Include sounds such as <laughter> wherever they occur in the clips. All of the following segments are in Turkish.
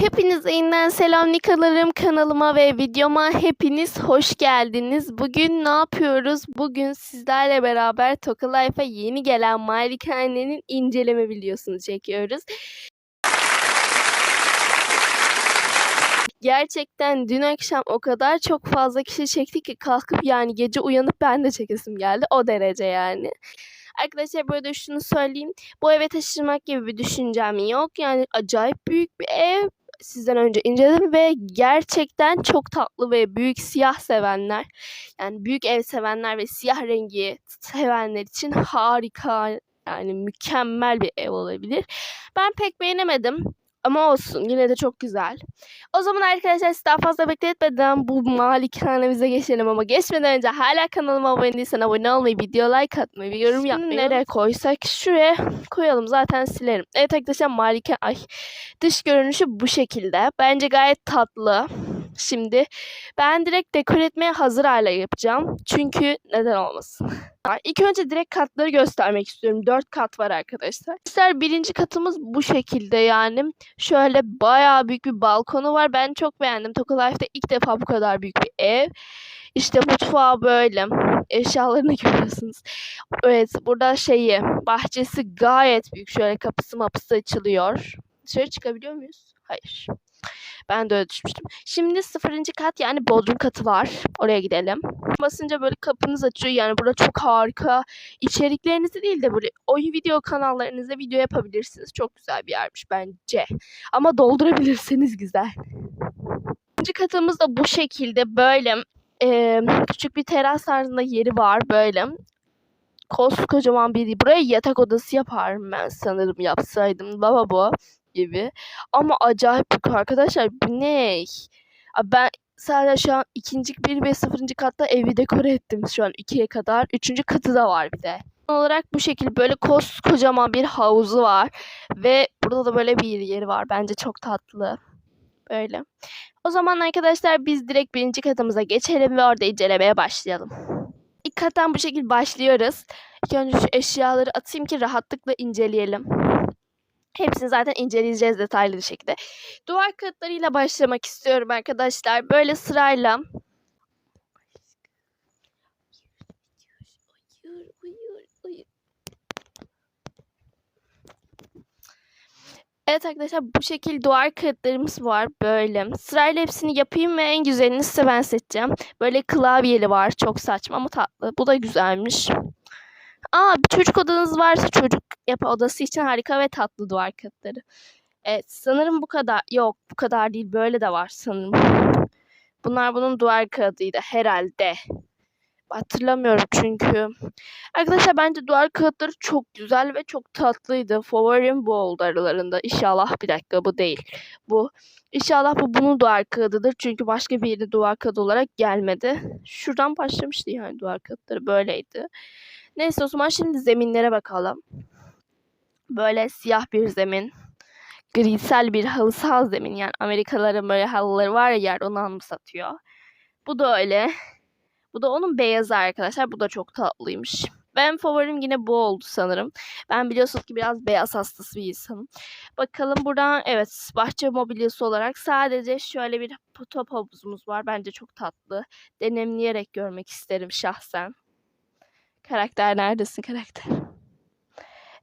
Hepinize yeniden selam Nikalarım kanalıma ve videoma hepiniz hoş geldiniz. Bugün ne yapıyoruz? Bugün sizlerle beraber Toka Life'a yeni gelen Malikane'nin inceleme videosunu çekiyoruz. Gerçekten dün akşam o kadar çok fazla kişi çekti ki kalkıp yani gece uyanıp ben de çekesim geldi. O derece yani. Arkadaşlar burada şunu söyleyeyim. Bu eve taşınmak gibi bir düşüncem yok. Yani acayip büyük bir ev sizden önce inceledim ve gerçekten çok tatlı ve büyük siyah sevenler yani büyük ev sevenler ve siyah rengi sevenler için harika yani mükemmel bir ev olabilir. Ben pek beğenemedim ama olsun yine de çok güzel. O zaman arkadaşlar sizi daha fazla bekletmeden bu malikanemize geçelim ama geçmeden önce hala kanalıma abone değilsen abone olmayı, video like atmayı ve yorum yapmayı nereye koysak şuraya koyalım zaten silerim. Evet arkadaşlar malika ay dış görünüşü bu şekilde. Bence gayet tatlı. Şimdi ben direkt dekor etmeye hazır hale yapacağım. Çünkü neden olmasın. <laughs> İlk önce direkt katları göstermek istiyorum. Dört kat var arkadaşlar. Arkadaşlar birinci katımız bu şekilde yani. Şöyle bayağı büyük bir balkonu var. Ben çok beğendim. Toka Life'da ilk defa bu kadar büyük bir ev. İşte mutfağı böyle. Eşyalarını <laughs> görüyorsunuz. Evet burada şeyi bahçesi gayet büyük. Şöyle kapısı mapısı açılıyor. Dışarı çıkabiliyor muyuz? Hayır. Ben de öyle düşünmüştüm. Şimdi sıfırıncı kat yani bodrum katı var. Oraya gidelim. Basınca böyle kapınız açıyor. Yani burada çok harika içeriklerinizi değil de böyle oyun video kanallarınıza video yapabilirsiniz. Çok güzel bir yermiş bence. Ama doldurabilirseniz güzel. İkinci katımız da bu şekilde böyle e, küçük bir teras tarzında yeri var böyle. Koskocaman bir buraya yatak odası yaparım ben sanırım yapsaydım. Lavabo gibi. Ama acayip büyük arkadaşlar. Bu ne? Ben sadece şu an ikinci bir ve sıfırıncı katta evi dekore ettim şu an ikiye kadar. Üçüncü katı da var bir de. Olarak bu şekilde böyle koskocaman bir havuzu var. Ve burada da böyle bir yeri var. Bence çok tatlı. Böyle. O zaman arkadaşlar biz direkt birinci katımıza geçelim ve orada incelemeye başlayalım. İlk kattan bu şekilde başlıyoruz. İlk önce şu eşyaları atayım ki rahatlıkla inceleyelim. Hepsini zaten inceleyeceğiz detaylı bir şekilde. Duvar kağıtlarıyla başlamak istiyorum arkadaşlar. Böyle sırayla. Evet arkadaşlar bu şekilde duvar kağıtlarımız var böyle. Sırayla hepsini yapayım ve en güzelini size ben seçeceğim. Böyle klavyeli var. Çok saçma ama tatlı. Bu da güzelmiş. Aa bir çocuk odanız varsa çocuk yapı odası için harika ve tatlı duvar kağıtları. Evet sanırım bu kadar. Yok bu kadar değil böyle de var sanırım. Bunlar bunun duvar kağıdıydı herhalde. Hatırlamıyorum çünkü. Arkadaşlar bence duvar kağıtları çok güzel ve çok tatlıydı. Favorim bu oldu aralarında. İnşallah bir dakika bu değil. Bu İnşallah bu bunun duvar kağıdıdır. Çünkü başka bir yerde duvar kağıdı olarak gelmedi. Şuradan başlamıştı yani duvar kağıtları böyleydi. Neyse o zaman şimdi zeminlere bakalım. Böyle siyah bir zemin. Grisel bir halısal zemin. Yani Amerikalıların böyle halıları var ya yer onu anımsatıyor. Bu da öyle. Bu da onun beyazı arkadaşlar. Bu da çok tatlıymış. Ben favorim yine bu oldu sanırım. Ben biliyorsunuz ki biraz beyaz hastası bir insanım. Bakalım buradan evet bahçe mobilyası olarak sadece şöyle bir top havuzumuz var. Bence çok tatlı. Denemleyerek görmek isterim şahsen. Karakter neredesin karakter?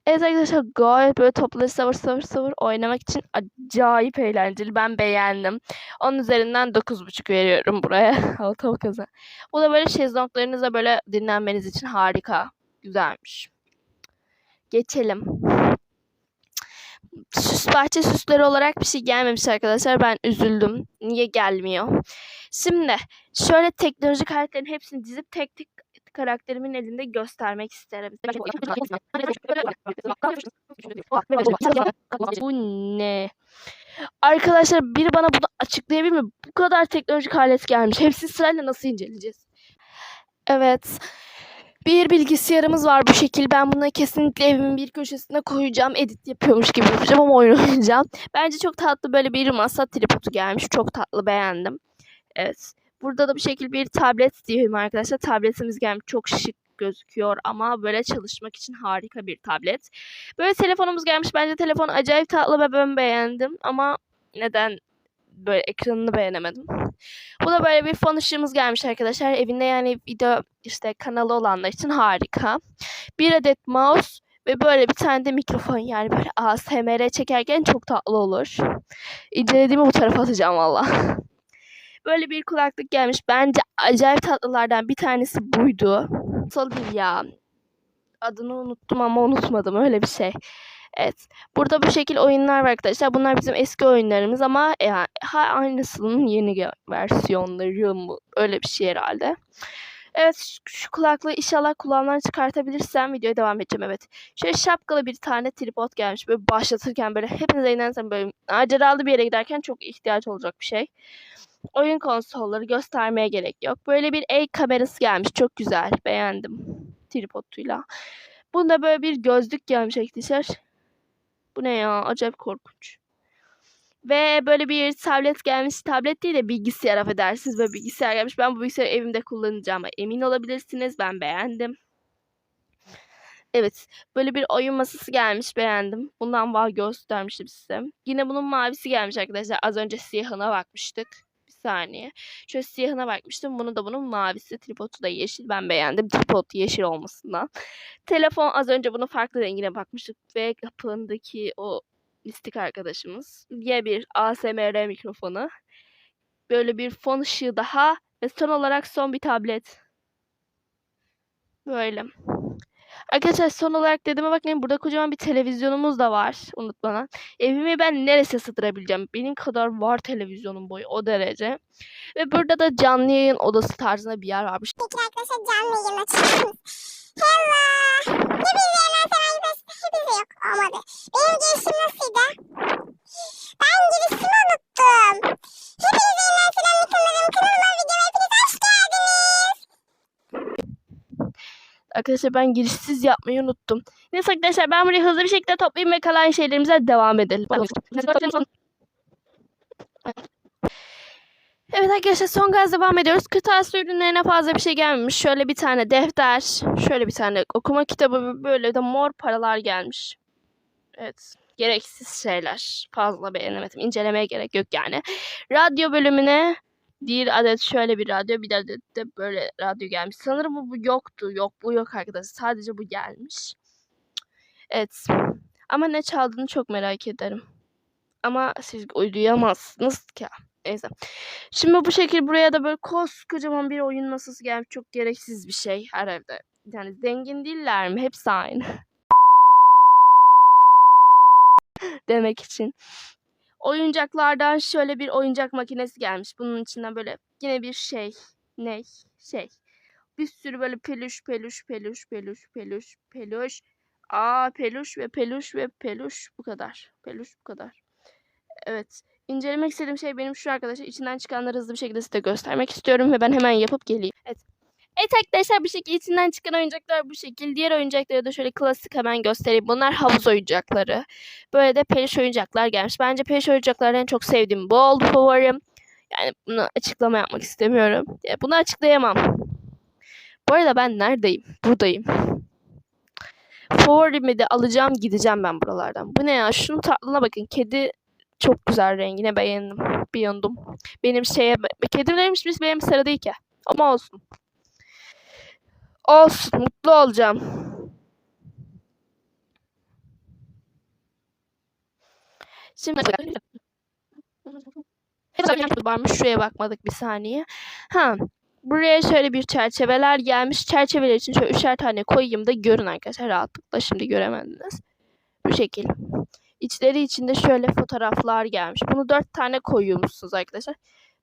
Evet arkadaşlar gayet böyle topları savur savur savur oynamak için acayip eğlenceli. Ben beğendim. Onun üzerinden 9.5 veriyorum buraya. <laughs> Hava kaza. Bu da böyle şezlonglarınızla böyle dinlenmeniz için harika. Güzelmiş. Geçelim. Süs bahçe süsleri olarak bir şey gelmemiş arkadaşlar. Ben üzüldüm. Niye gelmiyor? Şimdi şöyle teknolojik aletlerin hepsini dizip tek tek karakterimin elinde göstermek isterim. Bu ne? Arkadaşlar biri bana bunu açıklayabilir mi? Bu kadar teknolojik alet gelmiş. Hepsini sırayla nasıl inceleyeceğiz? Evet. Bir bilgisayarımız var bu şekil. Ben bunu kesinlikle evimin bir köşesine koyacağım. Edit yapıyormuş gibi yapacağım ama oyun <laughs> oynayacağım. Bence çok tatlı böyle bir masa tripodu gelmiş. Çok tatlı beğendim. Evet. Burada da bir şekilde bir tablet diyeyim arkadaşlar. Tabletimiz gelmiş. Çok şık gözüküyor ama böyle çalışmak için harika bir tablet. Böyle telefonumuz gelmiş. Bence telefon acayip tatlı ve ben beğendim ama neden böyle ekranını beğenemedim. Bu da böyle bir fon ışığımız gelmiş arkadaşlar. Evinde yani video işte kanalı olanlar için harika. Bir adet mouse ve böyle bir tane de mikrofon yani böyle ASMR çekerken çok tatlı olur. İncelediğimi bu tarafa atacağım valla. Böyle bir kulaklık gelmiş. Bence acayip tatlılardan bir tanesi buydu. Nasıl ya? Adını unuttum ama unutmadım öyle bir şey. Evet. Burada bu şekil oyunlar var arkadaşlar. Bunlar bizim eski oyunlarımız ama yani ha aynısının yeni versiyonları mı? Öyle bir şey herhalde. Evet şu, kulaklığı inşallah kulağımdan çıkartabilirsem videoya devam edeceğim evet. Şöyle şapkalı bir tane tripod gelmiş. Böyle başlatırken böyle hepinize inanırsam böyle maceralı bir yere giderken çok ihtiyaç olacak bir şey. Oyun konsolları göstermeye gerek yok. Böyle bir el kamerası gelmiş. Çok güzel. Beğendim. Tripoduyla. Bunda böyle bir gözlük gelmiş arkadaşlar. Bu ne ya? Acayip korkunç. Ve böyle bir tablet gelmiş. Tablet değil de bilgisayar affedersiniz. Böyle bilgisayar gelmiş. Ben bu bilgisayarı evimde kullanacağıma emin olabilirsiniz. Ben beğendim. Evet. Böyle bir oyun masası gelmiş. Beğendim. Bundan var göstermiştim size. Yine bunun mavisi gelmiş arkadaşlar. Az önce siyahına bakmıştık. Bir saniye. Şöyle siyahına bakmıştım. Bunu da bunun mavisi. Tripodu da yeşil. Ben beğendim. Tripod yeşil olmasından. Telefon az önce bunun farklı rengine bakmıştık. Ve kapağındaki o mistik arkadaşımız. Diye bir ASMR mikrofonu. Böyle bir fon ışığı daha. Ve son olarak son bir tablet. Böyle. Arkadaşlar son olarak dediğime bakmayın burada kocaman bir televizyonumuz da var unutmadan. Evimi ben neresi sığdırabileceğim? Benim kadar var televizyonun boyu o derece. Ve burada da canlı yayın odası tarzında bir yer varmış. Peki arkadaşlar canlı yayın açıyorsunuz. Hello. Hepinize yerden seven arkadaşlar hepinize yok olmadı. Benim girişim nasıldı? Ben girişimi unuttum. Hepinize yerden selam yakınlarım. Kanalıma videoma hepiniz hoş geldiniz. Arkadaşlar ben girişsiz yapmayı unuttum. Neyse arkadaşlar ben burayı hızlı bir şekilde toplayayım ve kalan şeylerimize devam edelim. Evet arkadaşlar son gaz devam ediyoruz. Kırtasiye ürünlerine fazla bir şey gelmemiş. Şöyle bir tane defter, şöyle bir tane okuma kitabı böyle de mor paralar gelmiş. Evet. Gereksiz şeyler. Fazla beğenemedim. İncelemeye gerek yok yani. Radyo bölümüne bir adet şöyle bir radyo, bir adet de böyle radyo gelmiş. Sanırım bu, bu yoktu. Yok bu yok arkadaşlar. Sadece bu gelmiş. Evet. Ama ne çaldığını çok merak ederim. Ama siz uyuyamazsınız ki. Neyse. Şimdi bu şekil buraya da böyle koskocaman bir oyun masası gelmiş. Çok gereksiz bir şey her evde. Yani zengin değiller mi? Hepsi aynı. <laughs> Demek için. Oyuncaklardan şöyle bir oyuncak makinesi gelmiş. Bunun içinden böyle yine bir şey. Ne? Şey. Bir sürü böyle peluş, peluş, peluş, peluş, peluş, peluş. Aa peluş ve peluş ve peluş bu kadar. Peluş bu kadar. Evet. İncelemek istediğim şey benim şu arkadaşlar. İçinden çıkanları hızlı bir şekilde size göstermek istiyorum ve ben hemen yapıp geleyim. Evet. Evet arkadaşlar bu şekilde içinden çıkan oyuncaklar bu şekil. Diğer oyuncakları da şöyle klasik hemen göstereyim. Bunlar havuz oyuncakları. Böyle de peluş oyuncaklar gelmiş. Bence peluş oyuncaklardan en çok sevdiğim bu oldu favorim. Yani bunu açıklama yapmak istemiyorum. Ya Bunu açıklayamam. Bu arada ben neredeyim? Buradayım. Favorimi de alacağım gideceğim ben buralardan. Bu ne ya? Şunun tatlına bakın. Kedi çok güzel rengine beğendim. Beğendim. Benim şeye... Kedimlermiş biz benim sıra değil ki. Ama olsun. Olsun. Mutlu olacağım. Şimdi varmış. Şuraya bakmadık bir saniye. Ha. Buraya şöyle bir çerçeveler gelmiş. Çerçeveler için şöyle üçer tane koyayım da görün arkadaşlar rahatlıkla. Şimdi göremediniz. Bu şekil. İçleri içinde şöyle fotoğraflar gelmiş. Bunu dört tane koyuyormuşsunuz arkadaşlar.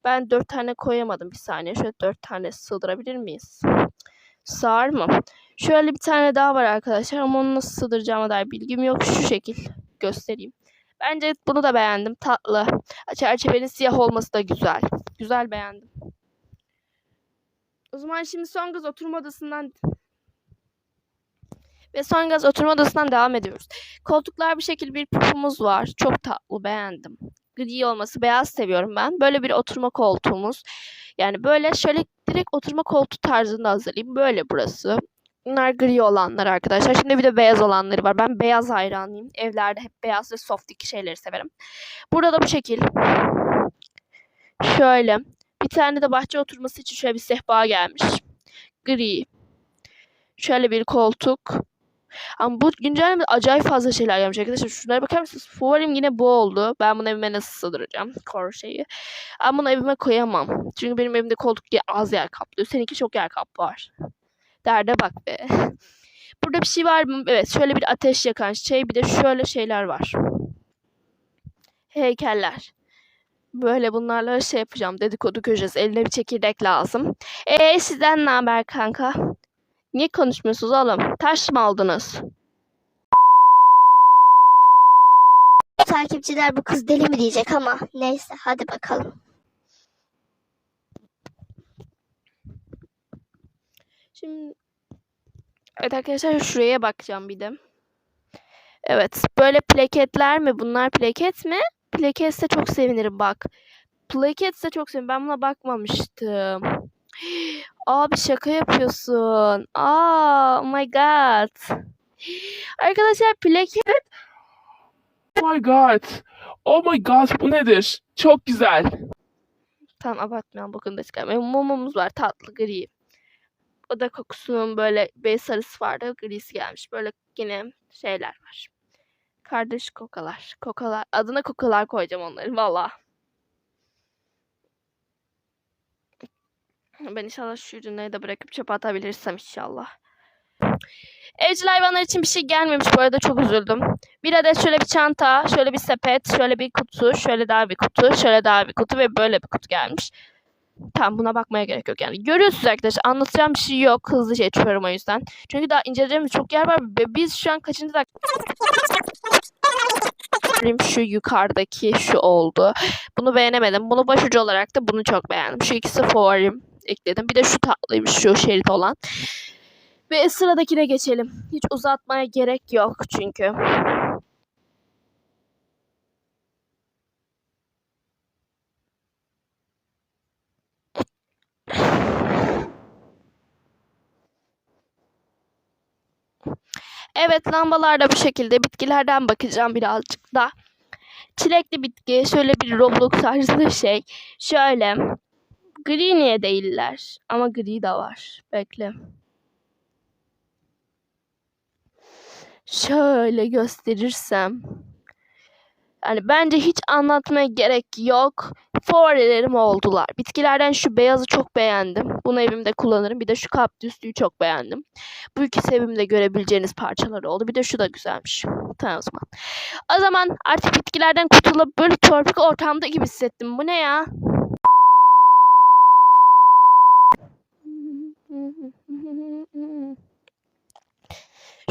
Ben dört tane koyamadım bir saniye. Şöyle dört tane sığdırabilir miyiz? Sığar mı? Şöyle bir tane daha var arkadaşlar ama onu nasıl sığdıracağıma dair bilgim yok. Şu şekil göstereyim. Bence bunu da beğendim. Tatlı. Çerçevenin siyah olması da güzel. Güzel beğendim. O zaman şimdi son gaz oturma odasından ve son gaz oturma odasından devam ediyoruz. Koltuklar bir şekilde bir pufumuz var. Çok tatlı beğendim. Gri olması beyaz seviyorum ben. Böyle bir oturma koltuğumuz. Yani böyle şöyle direkt oturma koltuğu tarzında hazırlayayım. Böyle burası. Bunlar gri olanlar arkadaşlar. Şimdi bir de beyaz olanları var. Ben beyaz hayranıyım. Evlerde hep beyaz ve soft şeyleri severim. Burada da bu şekil. Şöyle. Bir tane de bahçe oturması için şöyle bir sehpa gelmiş. Gri. Şöyle bir koltuk. Ama bu güncellemede acayip fazla şeyler gelmiş arkadaşlar. Şunlara bakar mısınız? Favorim yine bu oldu. Ben bunu evime nasıl sığdıracağım? Kor şeyi. Ama bunu evime koyamam. Çünkü benim evimde koltuk diye az yer kaplıyor. Seninki çok yer kaplar. Derde bak be. <laughs> Burada bir şey var mı? Evet şöyle bir ateş yakan şey. Bir de şöyle şeyler var. Heykeller. Böyle bunlarla şey yapacağım. Dedikodu köşesi. Eline bir çekirdek lazım. Eee sizden ne haber kanka? Niye konuşmuyorsunuz oğlum? Taş mı aldınız? Takipçiler bu kız deli mi diyecek ama neyse hadi bakalım. Şimdi Evet arkadaşlar şuraya bakacağım bir de. Evet böyle plaketler mi? Bunlar plaket mi? Plaketse çok sevinirim bak. Plaketse çok sevinirim. Ben buna bakmamıştım. Abi şaka yapıyorsun. Aa, oh my god. Arkadaşlar plaket Oh my god. Oh my god bu nedir? Çok güzel. Tamam abartmayalım bakın da çıkarmayın. Mumumuz var tatlı gri. O da kokusunun böyle bey sarısı vardı. Grisi gelmiş. Böyle yine şeyler var. Kardeş kokalar. Kokalar. Adına kokalar koyacağım onların valla. Ben inşallah şu ürünleri de bırakıp çöpe atabilirsem inşallah. Evcil hayvanlar için bir şey gelmemiş bu arada çok üzüldüm. Bir adet şöyle bir çanta, şöyle bir sepet, şöyle bir kutu, şöyle daha bir kutu, şöyle daha bir kutu ve böyle bir kutu gelmiş. Tamam buna bakmaya gerek yok yani. Görüyorsunuz arkadaşlar anlatacağım bir şey yok. Hızlı şey çıkıyorum o yüzden. Çünkü daha inceleyeceğimiz çok yer var ve biz şu an kaçıncı dakika şu yukarıdaki şu oldu. Bunu beğenemedim. Bunu başucu olarak da bunu çok beğendim. Şu ikisi favorim ekledim. Bir de şu tatlıymış şu şerit olan. Ve sıradakine geçelim. Hiç uzatmaya gerek yok çünkü. Evet lambalar da bu şekilde. Bitkilerden bakacağım birazcık da. Çilekli bitki. Şöyle bir Roblox tarzı şey. Şöyle. Gri niye değiller? Ama gri de var. Bekle. Şöyle gösterirsem. Yani bence hiç anlatmaya gerek yok. Favorelerim oldular. Bitkilerden şu beyazı çok beğendim. Bunu evimde kullanırım. Bir de şu kaktüslüyü çok beğendim. Bu ikisi evimde görebileceğiniz parçalar oldu. Bir de şu da güzelmiş. Tamam o zaman. O zaman artık bitkilerden kurtulup böyle tropik ortamda gibi hissettim. Bu ne ya?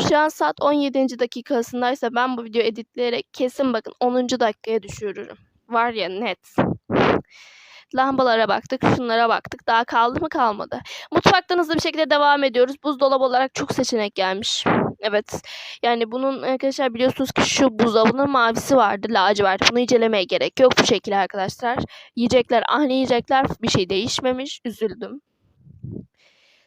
Şu an saat 17. dakikasındaysa ben bu videoyu editleyerek kesin bakın 10. dakikaya düşürürüm. Var ya net. Lambalara baktık, şunlara baktık. Daha kaldı mı kalmadı. Mutfaktan hızlı bir şekilde devam ediyoruz. Buzdolabı olarak çok seçenek gelmiş. Evet. Yani bunun arkadaşlar biliyorsunuz ki şu buzdolabının mavisi vardı. Lacivert. Bunu incelemeye gerek yok bu şekilde arkadaşlar. Yiyecekler aynı yiyecekler. Bir şey değişmemiş. Üzüldüm.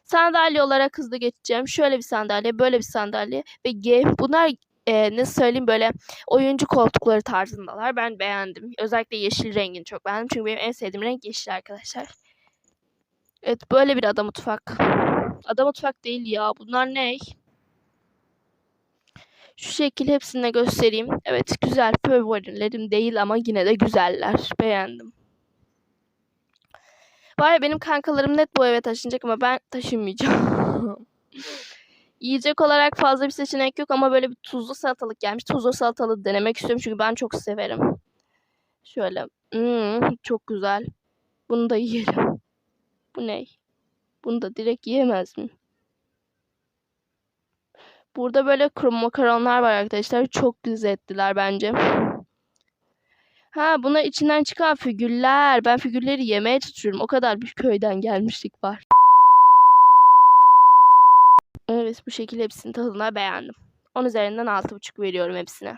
Sandalye olarak hızlı geçeceğim. Şöyle bir sandalye, böyle bir sandalye ve G. Bunlar e, nasıl söyleyeyim böyle oyuncu koltukları tarzındalar. Ben beğendim. Özellikle yeşil rengini çok beğendim. Çünkü benim en sevdiğim renk yeşil arkadaşlar. Evet böyle bir ada mutfak. Ada mutfak değil ya. Bunlar ne? Şu şekil hepsini de göstereyim. Evet güzel favorilerim değil ama yine de güzeller. Beğendim. Ya benim kankalarım net bu eve taşınacak ama ben taşınmayacağım. <laughs> Yiyecek olarak fazla bir seçenek yok ama böyle bir tuzlu salatalık gelmiş. Tuzlu salatalık denemek istiyorum çünkü ben çok severim. Şöyle. Hmm, çok güzel. Bunu da yiyelim. Bu ne? Bunu da direkt yiyemez mi? Burada böyle kuru makaronlar var arkadaşlar. Çok lezzetliler bence. Ha buna içinden çıkan figürler. Ben figürleri yemeye çalışıyorum. O kadar bir köyden gelmişlik var. Evet bu şekilde hepsinin tadına beğendim. 10 üzerinden 6,5 veriyorum hepsine.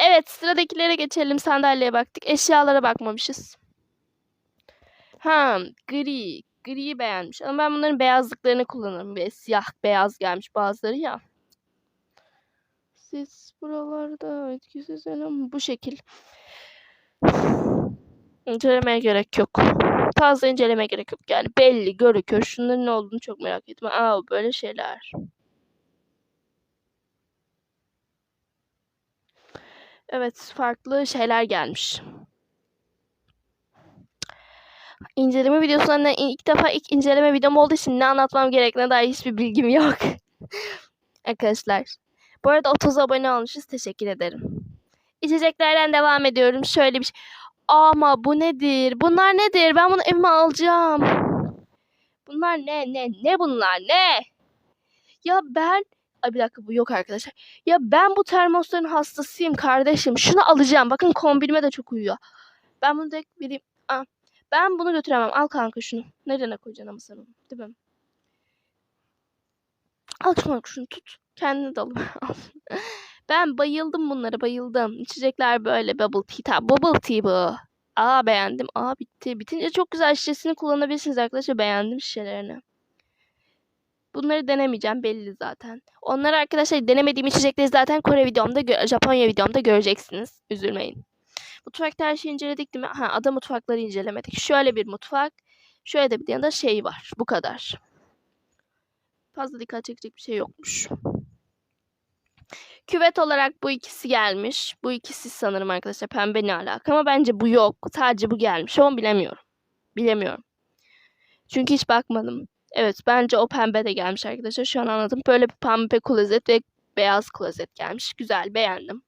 Evet sıradakilere geçelim. Sandalyeye baktık. Eşyalara bakmamışız. Ha gri. Griyi beğenmiş. Ama ben bunların beyazlıklarını kullanırım. Ve siyah beyaz gelmiş bazıları ya. Siz buralarda etkisiz önem bu şekil. İncelemeye gerek yok. Fazla incelemeye gerek yok. Yani belli görüküyor. Şunların ne olduğunu çok merak ettim. Aa böyle şeyler. Evet farklı şeyler gelmiş. İnceleme videosundan ilk defa ilk inceleme videom olduğu için ne anlatmam gerektiğine dair hiçbir bilgim yok. <laughs> Arkadaşlar. Bu arada 30 abone olmuşuz. Teşekkür ederim. İçeceklerden devam ediyorum. Şöyle bir şey. Ama bu nedir? Bunlar nedir? Ben bunu evime alacağım. Bunlar ne? Ne? Ne bunlar? Ne? Ya ben... Ay bir dakika bu yok arkadaşlar. Ya ben bu termosların hastasıyım kardeşim. Şunu alacağım. Bakın kombinime de çok uyuyor. Ben bunu direkt vereyim. Aa, ben bunu götüremem. Al kanka şunu. Nereye koyacaksın ama sen onu? Değil mi? Al kanka şunu tut. Al. <laughs> Al. ben bayıldım bunlara bayıldım. İçecekler böyle bubble tea. Ta, bubble tea bu. Aa beğendim. Aa bitti. Bitince çok güzel şişesini kullanabilirsiniz arkadaşlar. Beğendim şişelerini. Bunları denemeyeceğim belli zaten. Onları arkadaşlar denemediğim içecekleri zaten Kore videomda, Japonya videomda göreceksiniz. Üzülmeyin. Mutfakta her şeyi inceledik değil mi? Ha ada mutfakları incelemedik. Şöyle bir mutfak. Şöyle de bir yanında şey var. Bu kadar. Fazla dikkat çekecek bir şey yokmuş. Küvet olarak bu ikisi gelmiş. Bu ikisi sanırım arkadaşlar pembe ne alaka ama bence bu yok. Sadece bu gelmiş ama bilemiyorum. Bilemiyorum. Çünkü hiç bakmadım. Evet bence o pembe de gelmiş arkadaşlar. Şu an anladım. Böyle bir pembe klozet ve beyaz klozet gelmiş. Güzel beğendim.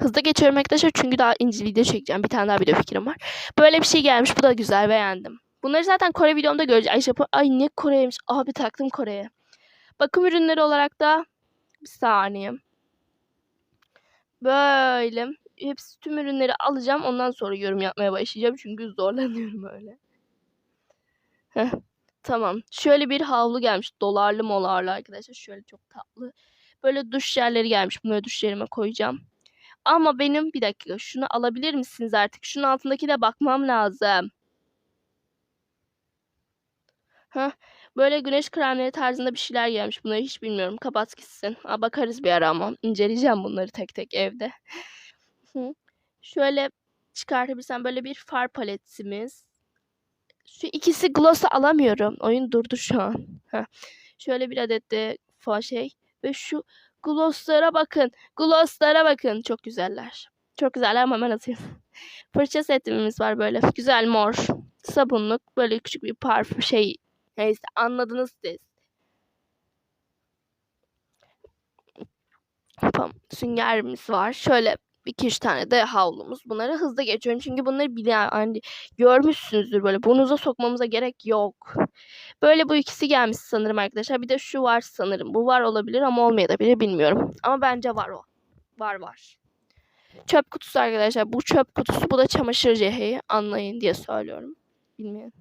Hızlı geçiyorum arkadaşlar çünkü daha ince video çekeceğim. Bir tane daha video fikrim var. Böyle bir şey gelmiş. Bu da güzel beğendim. Bunları zaten Kore videomda göreceğiz. Ay, Japon... Ay ne Kore'ymiş. Abi taktım Kore'ye. Bakım ürünleri olarak da bir saniye. Böyle. Hepsi tüm ürünleri alacağım. Ondan sonra yorum yapmaya başlayacağım. Çünkü zorlanıyorum öyle. Heh. Tamam. Şöyle bir havlu gelmiş. Dolarlı molarlı arkadaşlar. Şöyle çok tatlı. Böyle duş yerleri gelmiş. Bunları duş yerime koyacağım. Ama benim bir dakika şunu alabilir misiniz artık? Şunun altındakine bakmam lazım. Heh. Böyle güneş kremleri tarzında bir şeyler gelmiş. Bunları hiç bilmiyorum. Kapat gitsin. Aa, bakarız bir ara ama. İnceleyeceğim bunları tek tek evde. Şöyle çıkartabilirsem böyle bir far paletimiz. Şu ikisi gloss'u alamıyorum. Oyun durdu şu an. Heh. Şöyle bir adet de şey. Ve şu glosslara bakın. Glosslara bakın. Çok güzeller. Çok güzeller ama hemen atayım. Fırça setimiz var böyle. Güzel mor. Sabunluk. Böyle küçük bir parfüm şey. Neyse anladınız siz. Tamam. Süngerimiz var. Şöyle iki üç tane de havlumuz. Bunları hızlı geçiyorum çünkü bunları bile hani görmüşsünüzdür böyle burnunuza sokmamıza gerek yok. Böyle bu ikisi gelmiş sanırım arkadaşlar. Bir de şu var sanırım. Bu var olabilir ama olmayabilir bilmiyorum. Ama bence var o. Var var. Çöp kutusu arkadaşlar. Bu çöp kutusu bu da çamaşır ceheyi anlayın diye söylüyorum. Bilmeyen.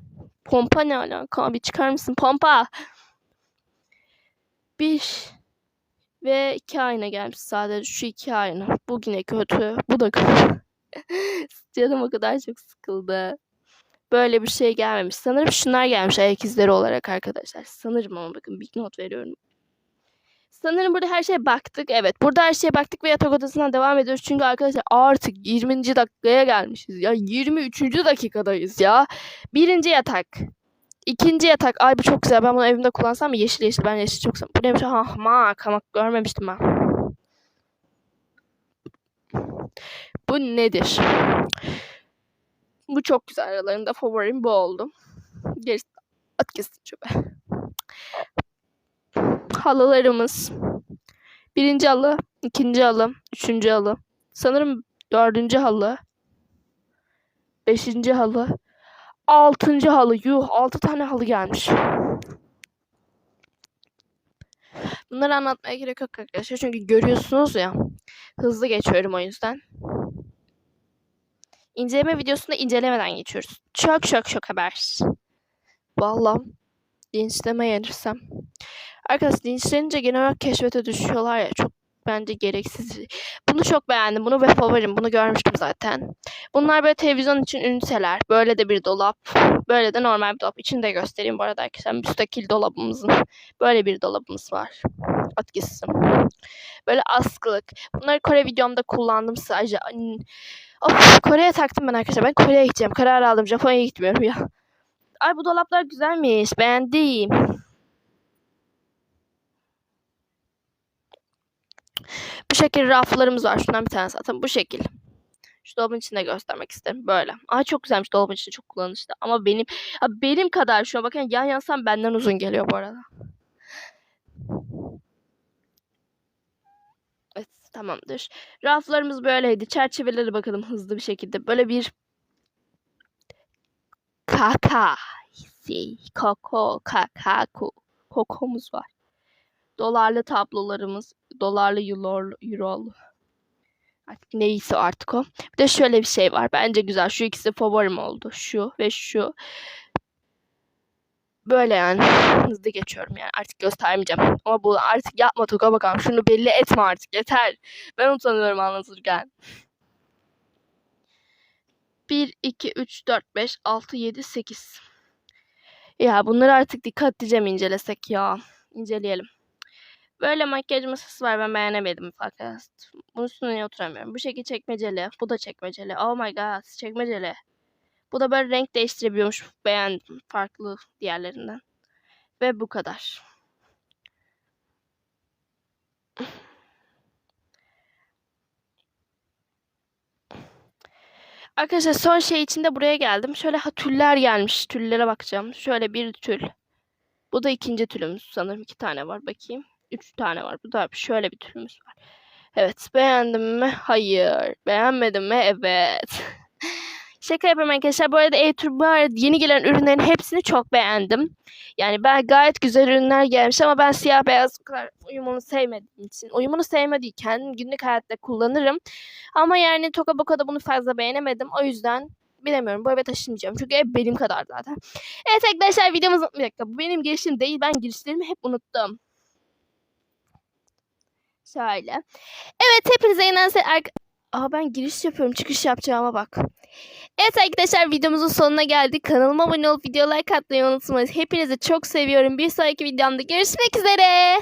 Pompa ne alaka? Abi çıkar mısın? Pompa. Bir ve iki ayna gelmiş sadece şu iki ayna. Bu yine kötü. Bu da kötü. <laughs> Canım o kadar çok sıkıldı. Böyle bir şey gelmemiş. Sanırım şunlar gelmiş ayak izleri olarak arkadaşlar. Sanırım ama bakın bir not veriyorum. Sanırım burada her şeye baktık. Evet burada her şeye baktık ve yatak odasından devam ediyoruz. Çünkü arkadaşlar artık 20. dakikaya gelmişiz ya. 23. dakikadayız ya. Birinci yatak. İkinci yatak. Ay bu çok güzel. Ben bunu evimde kullansam? Yeşil yeşil. Ben yeşil çok seviyorum. Bu neymiş? Ha, mak. Hamak görmemiştim ben. Bu nedir? Bu çok güzel. Aralarında favorim bu oldu. Gerisi at kesin çöpe. Halılarımız. Birinci halı, ikinci halı, üçüncü halı. Sanırım dördüncü halı. Beşinci halı. Altıncı halı. Yuh altı tane halı gelmiş. Bunları anlatmaya gerek yok arkadaşlar. Çünkü görüyorsunuz ya. Hızlı geçiyorum o yüzden. İnceleme videosunda incelemeden geçiyoruz. Çok çok çok haber. Vallahi linçleme yenirsem. Arkadaşlar linçlenince genel olarak keşfete düşüyorlar ya. Çok bence gereksiz. Bunu çok beğendim. Bunu ve favorim. Bunu görmüştüm zaten. Bunlar böyle televizyon için üniteler. Böyle de bir dolap. Böyle de normal bir dolap. İçini de göstereyim bu arada arkadaşlar. Müstakil dolabımızın. Böyle bir dolabımız var. At gitsin. Böyle askılık. Bunları Kore videomda kullandım sadece. Of Kore'ye taktım ben arkadaşlar. Ben Kore'ye gideceğim. Karar aldım. Japonya'ya gitmiyorum ya. Ay bu dolaplar güzelmiş. Beğendim. Bu şekil raflarımız var. Şundan bir tane zaten. Bu şekil. Şu dolabın içinde göstermek isterim. Böyle. Ay çok güzelmiş. Dolabın içinde çok kullanışlı. Ama benim benim kadar şu an bakın yan yansam benden uzun geliyor bu arada. Evet tamamdır. Raflarımız böyleydi. Çerçeveleri bakalım hızlı bir şekilde. Böyle bir kaka şey, koko kakaku kokomuz var. Dolarlı tablolarımız, dolarlı euro, eurolu. Artık neyse artık o. Bir de şöyle bir şey var. Bence güzel. Şu ikisi favorim oldu. Şu ve şu. Böyle yani. Hızlı geçiyorum yani. Artık göstermeyeceğim. Ama bu artık yapma Toka bakalım. Şunu belli etme artık. Yeter. Ben utanıyorum anlatırken. 1, 2, 3, 4, 5, 6, 7, 8. Ya bunları artık dikkatlice mi incelesek ya? İnceleyelim. Böyle makyaj masası var. Ben beğenemedim fakat. Bunun üstüne oturamıyorum. Bu şekil çekmeceli. Bu da çekmeceli. Oh my god. Çekmeceli. Bu da böyle renk değiştirebiliyormuş. Beğendim. Farklı diğerlerinden. Ve bu kadar. Arkadaşlar son şey için de buraya geldim. Şöyle ha tüller gelmiş. Tüllere bakacağım. Şöyle bir tül. Bu da ikinci tülümüz. Sanırım iki tane var. Bakayım. Üç tane var. Bu da şöyle bir tülümüz var. Evet. Beğendim mi? Hayır. Beğenmedim mi? Evet. <laughs> Şaka yapıyorum arkadaşlar. Bu arada e arada yeni gelen ürünlerin hepsini çok beğendim. Yani ben gayet güzel ürünler gelmiş ama ben siyah beyaz kadar uyumunu sevmediğim için. Uyumunu sevmediği kendim günlük hayatta kullanırım. Ama yani Toka Boka'da bunu fazla beğenemedim. O yüzden bilemiyorum. Bu eve taşınmayacağım. Çünkü ev benim kadar zaten. Evet arkadaşlar videomuzun bir dakika. Bu benim girişim değil. Ben girişlerimi hep unuttum. Şöyle. Evet hepinize yeniden se- ark- Aa ben giriş yapıyorum. Çıkış yapacağıma bak. Evet arkadaşlar videomuzun sonuna geldik. Kanalıma abone olup video like atmayı unutmayın. Hepinizi çok seviyorum. Bir sonraki videomda görüşmek üzere.